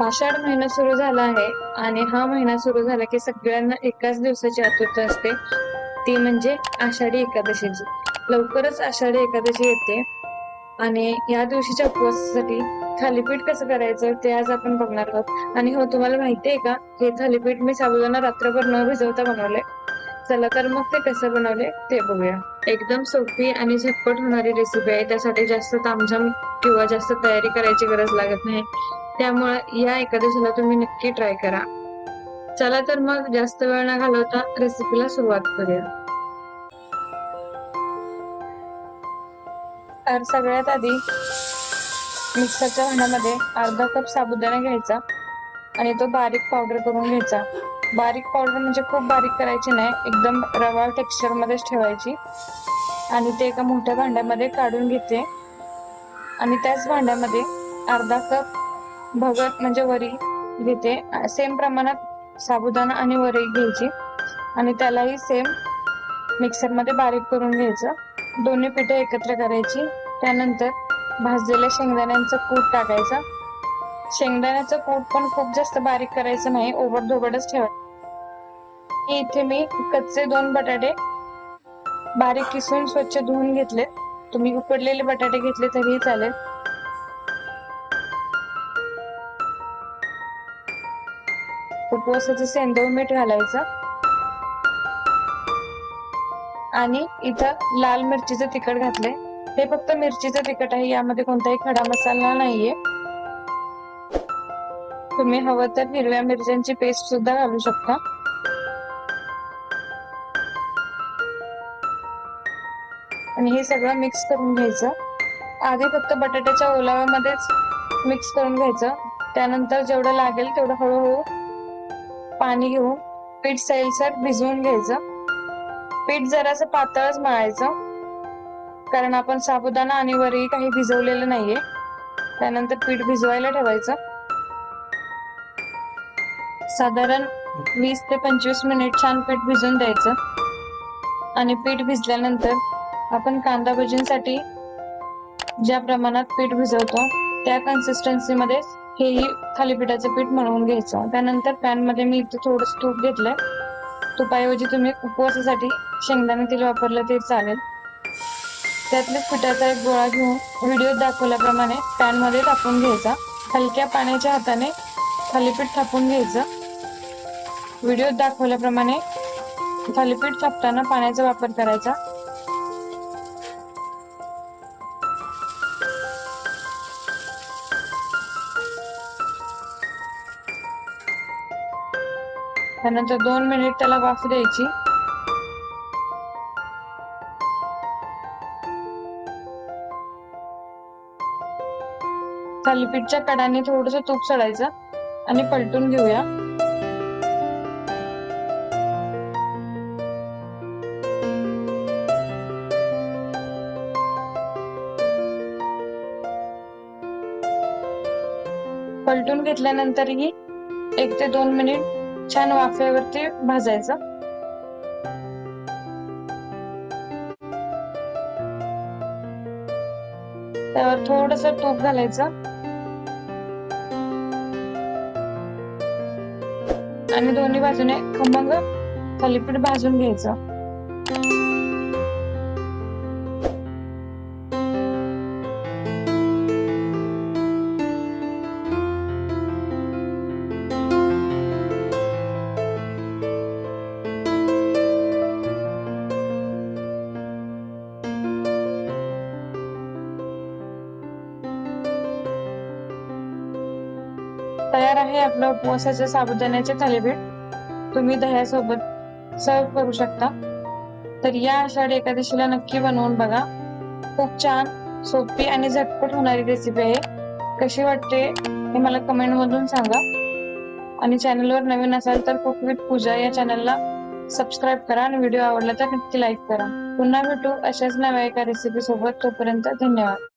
आषाढ महिना सुरू झाला आहे आणि हा महिना सुरू झाला की सगळ्यांना एकाच दिवसाची आतुरता असते. ती म्हणजे आषाढी एकादशीची लवकरच आषाढी एकादशी येते. आणि या दिवशीच्या उपवासासाठी थालीपीठ कसं करायचं ते आज आपण बघणार आहोत. आणि हो तुम्हाला माहिती आहे का? हे थालीपीठ मी साबुदाणा रात्रभर न भिजवता बनवले चला तर मग ते कसं बनवले ते बघूया. एकदम सोपी आणि झटपट होणारी रेसिपी आहे. त्यासाठी जास्त तामझाम किंवा जास्त तयारी करायची गरज लागत नाही. त्यामुळे या एकादशीला तुम्ही नक्की ट्राय करा. चला तर मग जास्त वेळ न घालवता रेसिपीला सुरुवात करूया. तर सगळ्यात आधी मिक्सरच्या भांड्यामध्ये अर्धा कप साबुदाणा घ्यायचा आणि तो बारीक पावडर करून घ्यायचा. बारीक पावडर म्हणजे खूप बारीक करायची नाही एकदम रवा टेक्स्चरमध्येच ठेवायची. आणि ते एका मोठ्या भांड्यामध्ये काढून घेते. आणि त्याच भांड्यामध्ये अर्धा कप भगत म्हणजे वरी घेते. सेम प्रमाणात साबुदाणा आणि वरी घ्यायची. आणि त्यालाही सेम मिक्सरमध्ये बारीक करून घ्यायचं. दोन्ही पिठे एकत्र करायची. त्यानंतर भाजलेल्या शेंगदाण्यांचं कूट टाकायचं. शेंगदाण्याचं कूट पण खूप जास्त बारीक करायचं नाही. ओबडधोबडच ठेवायचं. इथे मी कच्चे दोन बटाटे बारीक किसून स्वच्छ धुवून घेतले तुम्ही उकडलेले बटाटे घेतले तरीही चालेल. उपवासाचं सेंदव मीठ घालायचं. आणि इथं लाल मिरचीचं तिखट घातलंय. हे फक्त मिरचीचं तिखट आहे यामध्ये कोणताही खडा मसाला नाहीये. तुम्ही हवं तर हिरव्या मिरच्यांची पेस्ट सुद्धा घालू शकता. आणि हे सगळं मिक्स करून घ्यायचं. आधी फक्त बटाट्याच्या ओलाव्यामध्येच मिक्स करून घ्यायचं. त्यानंतर जेवढं लागेल तेवढं हळूहळू पाणी घेऊन पीठ सैलसर भिजवून घ्यायचं. पीठ जरासं पातळच मळायचं. कारण आपण साबुदाणा आणि वरही काही भिजवलेलं नाहीये. त्यानंतर पीठ भिजवायला ठेवायचं. साधारण वीस ते पंचवीस मिनिट छान पीठ भिजून द्यायचं. आणि पीठ भिजल्यानंतर आपण कांदा भजींसाठी ज्या प्रमाणात पीठ भिजवतो त्या कन्सिस्टन्सीमध्ये हेही थालीपीठाचं पीठ मळवून घ्यायचं. त्यानंतर पॅनमध्ये मी इथे थोडस तूप घेतलंय. तुपाऐवजी तुम्ही उपवासासाठी शेंगदाणे तेल वापरलं ते चालेल. त्यातले पिठाचा एक गोळा घेऊन व्हिडिओत दाखवल्याप्रमाणे पॅनमध्ये थापून टाकून घ्यायचा. हलक्या पाण्याच्या हाताने थालीपीठ थापून घ्यायचं. व्हिडिओत दाखवल्याप्रमाणे थालीपीठ थापताना पाण्याचा वापर करायचा. त्यानंतर दोन मिनिट त्याला वाफ द्यायची. थालीपीठच्या कडाने थोडस तूप सोडायचं आणि पलटून घेऊया. पलटून घेतल्यानंतरही एक ते दोन मिनिट छान वाफेवरती भाजायचं. त्यावर थोडस तूप घालायचं. आणि दोन्ही बाजूने खमंग थालीपीठ भाजून घ्यायचं. तयार आहे आपलं उपवासाचं साबुदाण्याचे थालीपीठ. तुम्ही दह्यासोबत सर्व करू शकता. तर या आषाढी एकादशीला नक्की बनवून बघा. खूप छान सोपी आणि झटपट होणारी रेसिपी आहे. कशी वाटते हे मला कमेंट मधून सांगा. आणि चॅनलवर नवीन असाल तर कुक विथ पूजा या चॅनलला सबस्क्राईब करा आणि व्हिडिओ आवडला तर नक्की लाईक करा. पुन्हा भेटू अशाच नव्या एका रेसिपी सोबत. तोपर्यंत धन्यवाद.